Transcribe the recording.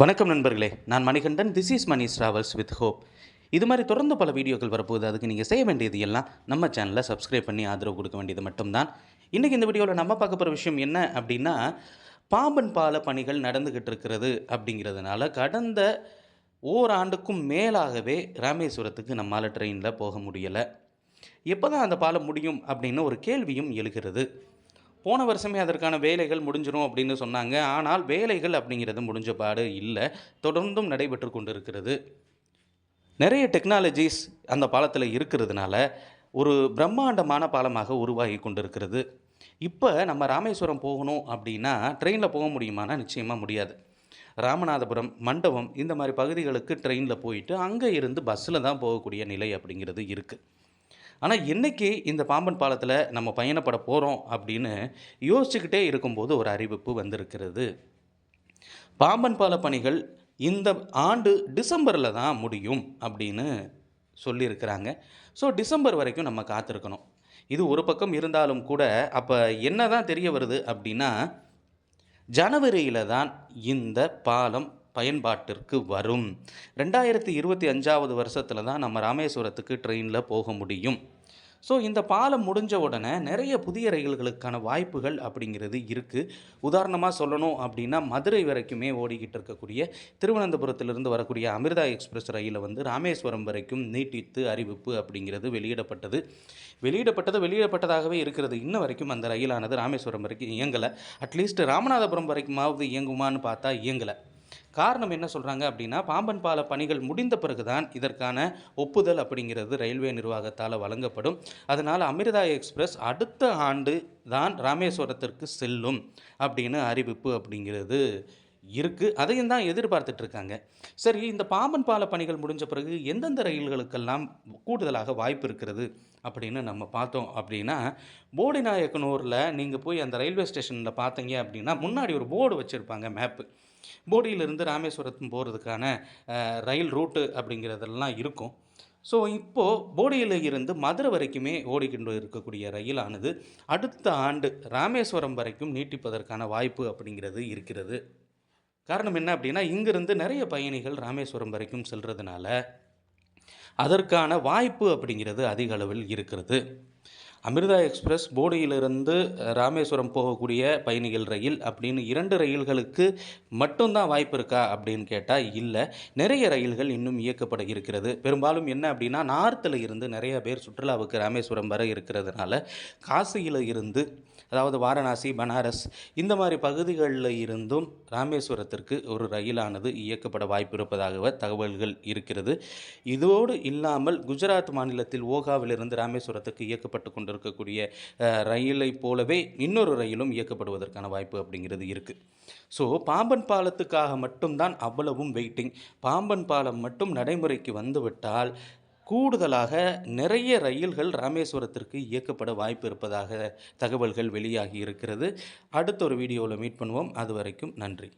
வணக்கம் நண்பர்களே. நான் Manikandan. This is Mani travels with hope இது மாதிரி தொடர்ந்து பல வீடியோக்கள் வரப்போகுது. அதுக்கு நீங்கள் செய்ய வேண்டியது எல்லாம் நம்ம சேனலை சப்ஸ்கிரைப் பண்ணி ஆதரவு கொடுக்க வேண்டியது மட்டும்தான். இன்றைக்கி இந்த வீடியோவில் நம்ம பார்க்க போகிற விஷயம் என்ன அப்படின்னா பாம்பன் பால பணிகள் நடந்துக்கிட்டு இருக்கிறது அப்படிங்கிறதுனால கடந்த ஓராண்டுக்கும் மேலாகவே ராமேஸ்வரத்துக்கு நம்மால் ட்ரெயினில் போக முடியலை. எப்போ தான் அந்த பாலம் முடியும் அப்படின்னு ஒரு கேள்வியும் எழுகிறது. போன வருஷமே அதற்கான வேலைகள் முடிஞ்சிடும் அப்படின்னு சொன்னாங்க. ஆனால் வேலைகள் அப்படிங்கிறது முடிஞ்ச பாடு இல்லை. தொடர்ந்தும் நடைபெற்று கொண்டிருக்கிறது. நிறைய டெக்னாலஜிஸ் அந்த பாலத்தில் இருக்கிறதுனால ஒரு பிரம்மாண்டமான பாலமாக உருவாகி கொண்டிருக்கிறது. இப்போ நம்ம ராமேஸ்வரம் போகணும் அப்படின்னா ட்ரெயினில் போக முடியுமானா நிச்சயமாக முடியாது. ராமநாதபுரம் மண்டபம் இந்த மாதிரி பகுதிகளுக்கு ட்ரெயினில் போயிட்டு அங்கே இருந்து பஸ்ஸில் தான் போகக்கூடிய நிலை அப்படிங்கிறது இருக்குது ஆனால் என்னைக்கு இந்த பாம்பன் பாலத்தில் நம்ம பயணப்பட போகிறோம் அப்படின்னு யோசிச்சுக்கிட்டே இருக்கும்போது ஒரு அறிவிப்பு வந்திருக்கிறது. பாம்பன் பால பணிகள் இந்த ஆண்டு டிசம்பரில் தான் முடியும் அப்படின்னு சொல்லியிருக்கிறாங்க. ஸோ டிசம்பர் வரைக்கும் நம்ம காத்திருக்கணும். இது ஒரு பக்கம் இருந்தாலும் கூட அப்போ என்ன தான் தெரிய வருது அப்படின்னா ஜனவரியில் தான் இந்த பாலம் பயன்பாட்டிற்கு வரும். ரெண்டாயிரத்தி இருபத்தி அஞ்சாவது வருஷத்தில் தான் நம்ம ராமேஸ்வரத்துக்கு ட்ரெயினில் போக முடியும். ஸோ இந்த பாலம் முடிஞ்ச உடனே நிறைய புதிய ரயில்களுக்கான வாய்ப்புகள் அப்படிங்கிறது இருக்குது உதாரணமாக சொல்லணும் அப்படின்னா மதுரை வரைக்குமே ஓடிக்கிட்டு இருக்கக்கூடிய திருவனந்தபுரத்திலிருந்து வரக்கூடிய அமிர்தா எக்ஸ்பிரஸ் ரயிலை வந்து ராமேஸ்வரம் வரைக்கும் நீட்டித்து அறிவிப்பு அப்படிங்கிறது வெளியிடப்பட்டது. வெளியிடப்பட்டது வெளியிடப்பட்டதாகவே இருக்கிறது. இன்ன வரைக்கும் அந்த ரயிலானது ராமேஸ்வரம் வரைக்கும் இயங்கலை. அட்லீஸ்ட் ராமநாதபுரம் வரைக்குமாவது இயங்குமான்னு பார்த்தா இயங்கலை. காரணம் என்ன சொல்கிறாங்க அப்படின்னா பாம்பன் பால பணிகள் முடிந்த பிறகுதான் இதற்கான ஒப்புதல் அப்படிங்கிறது ரயில்வே நிர்வாகத்தால் வழங்கப்படும். அதனால் அமிர்தா எக்ஸ்பிரஸ் அடுத்த ஆண்டு தான் ராமேஸ்வரத்திற்கு செல்லும் அப்படின்னு அறிவிப்பு அப்படிங்கிறது இருக்குது அதையும் தான் எதிர்பார்த்துட்ருக்காங்க சரி இந்த பாம்பன் பால பணிகள் முடிஞ்ச பிறகு எந்தெந்த ரயில்களுக்கெல்லாம் கூடுதலாக வாய்ப்பு இருக்கிறது அப்படின்னு நம்ம பார்த்தோம் அப்படின்னா போடிநாயக்கனூரில் நீங்கள் போய் அந்த ரயில்வே ஸ்டேஷனில் பார்த்தீங்க அப்படின்னா முன்னாடி ஒரு போர்டு வச்சுருப்பாங்க மேப்பு போடியிலிருந்து ராமேஸ்வரத்தும் போகிறதுக்கான ரயில் ரூட்டு அப்படிங்கிறதெல்லாம் இருக்கும். ஸோ இப்போது போடியில் இருந்து மதுரை வரைக்குமே ஓடிக்கொண்டு இருக்கக்கூடிய ரயிலானது அடுத்த ஆண்டு ராமேஸ்வரம் வரைக்கும் நீட்டிப்பதற்கான வாய்ப்பு அப்படிங்கிறது இருக்கிறது. காரணம் என்ன அப்படின்னா இங்கிருந்து நிறைய பயணிகள் ராமேஸ்வரம் வரைக்கும் செல்கிறதுனால அதற்கான வாய்ப்பு அப்படிங்கிறது அதிக அளவில் இருக்கிறது. அமிர்தா எக்ஸ்பிரஸ் போடியிலிருந்து ராமேஸ்வரம் போகக்கூடிய பயணிகள் ரயில் அப்படின்னு இரண்டு ரயில்களுக்கு மட்டும்தான் வாய்ப்பு இருக்கா அப்படின்னு கேட்டால் இல்லை. நிறைய ரயில்கள் இன்னும் இயக்கப்பட இருக்கிறது. பெரும்பாலும் என்ன அப்படின்னா நார்த்தில் இருந்து நிறைய பேர் சுற்றுலாவுக்கு ராமேஸ்வரம் வர இருக்கிறதுனால காசியில் இருந்து அதாவது வாரணாசி பனாரஸ் இந்த மாதிரி பகுதிகளில் இருந்தும் ராமேஸ்வரத்திற்கு ஒரு ரயிலானது இயக்கப்பட வாய்ப்பு இருப்பதாக தகவல்கள் இருக்கிறது. இதோடு இல்லாமல் குஜராத் மாநிலத்தில் ஓகாவிலிருந்து ராமேஸ்வரத்துக்கு இயக்கப்பட்டு கொண்டிருக்கக்கூடிய ரயிலை போலவே இன்னொரு ரயிலும் இயக்கப்படுவதற்கான வாய்ப்பு அப்படிங்கிறது இருக்குது ஸோ பாம்பன் பாலத்துக்காக மட்டும்தான் அவ்வளவும் வெயிட்டிங். பாம்பன் பாலம் மட்டும் நடைமுறைக்கு வந்துவிட்டால் கூடுதலாக நிறைய ரயில்கள் ராமேஸ்வரத்திற்கு இயக்கப்பட வாய்ப்பு இருப்பதாக தகவல்கள் வெளியாகி இருக்கிறது. அடுத்த ஒரு வீடியோவில் மீட் பண்ணுவோம். அது வரைக்கும் நன்றி.